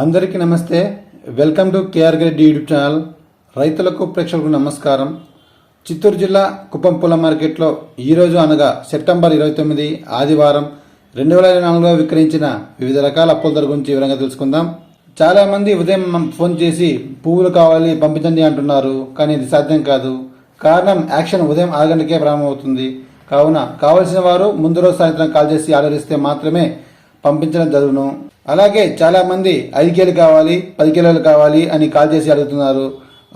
అందరికీ నమస్తే. Welcome to KR Reddy YouTube channel. రైతులకు ప్రేక్షకులకు నమస్కారం. చిత్తూరు జిల్లా కుప్పం పూల మార్కెట్లో ఈరోజు అనగా సెప్టెంబర్ ఇరవై తొమ్మిది ఆదివారం రెండు వేల ఇరవై నాలుగులో విక్రయించిన వివిధ రకాల పూల ధర గురించి వివరంగా తెలుసుకుందాం. చాలామంది ఉదయం ఫోన్ చేసి పువ్వులు కావాలి పంపించండి అంటున్నారు కానీ ఇది సాధ్యం కాదు. కారణం యాక్షన్ ఉదయం ఆరు గంటకే ప్రారంభమవుతుంది. కావున కావలసిన వారు ముందు రోజు సాయంత్రం కాల్ చేసి ఆర్డర్ ఇస్తే మాత్రమే పంపించడం జరుగును. అలాగే చాలా మంది ఐదు కేలు కావాలి పది కిలోలు కావాలి అని కాల్ చేసి అడుగుతున్నారు.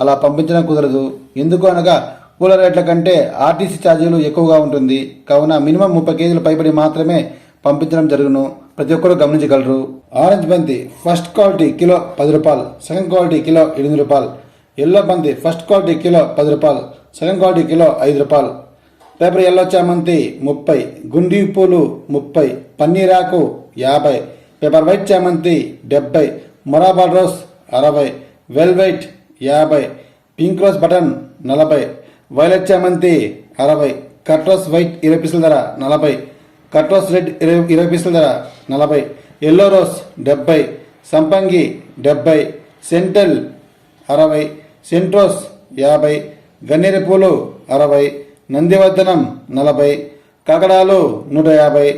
అలా పంపించడం కుదరదు. ఎందుకు అనగా పూల రేట్ల కంటే ఆర్టీసీ ఛార్జీలు ఎక్కువగా ఉంటుంది. కావున మినిమం ముప్పై కేజీలు పైబడి మాత్రమే పంపించడం జరుగును. ప్రతి ఒక్కరూ గమనించగలరు. ఆరెంజ్ బంతి ఫస్ట్ క్వాలిటీ కిలో పది రూపాయలు. సెకండ్ క్వాలిటీ కిలో ఎనిమిది రూపాయలు. ఎల్లో బంతి ఫస్ట్ క్వాలిటీ కిలో పది రూపాయలు. సెకండ్ క్వాలిటీ కిలో ఐదు రూపాయలు. పేపర్ ఎల్లో చామంతి ముప్పై గుండి పూలు ముప్పై పన్నీరాకు యాభై పేపర్ వైట్ చామంతి డెబ్బై మొరాబాల్ రోస్ అరవై వెల్వైట్ యాభై పింక్ రోజ్ బటన్ నలభై వైలెట్ చామంతి అరవై కట్రోస్ వైట్ ఇరవై పీసుల ధర నలభై కట్రోస్ రెడ్ ఇరవై ఇరవై పీసుల ధర నలభై ఎల్లో రోస్ డెబ్బై సంపంగి డెబ్బై సెంటల్ అరవై సెంట్రోస్ యాభై గన్నేరు పూలు అరవై నందివర్ధనం నలభై కాకడాలు నూట యాభై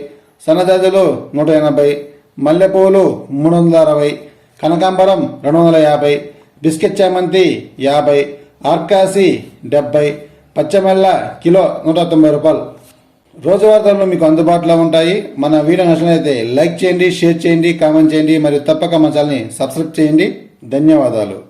సన్నజాజులు నూట ఎనభై మల్లెపూలు మూడు వందల అరవై కనకాంబరం రెండు వందల యాభై బిస్కెట్ చామంతి యాభై ఆర్కాసి డెబ్బై పచ్చమల్ల కిలో నూట తొంభై రూపాయలు. రోజువారీ ధరలు మీకు అందుబాటులో ఉంటాయి. మన వీడియో నచ్చినట్లయితే లైక్ చేయండి షేర్ చేయండి కామెంట్ చేయండి మరియు తప్పక మా ఛానల్ని సబ్స్క్రైబ్ చేయండి. ధన్యవాదాలు.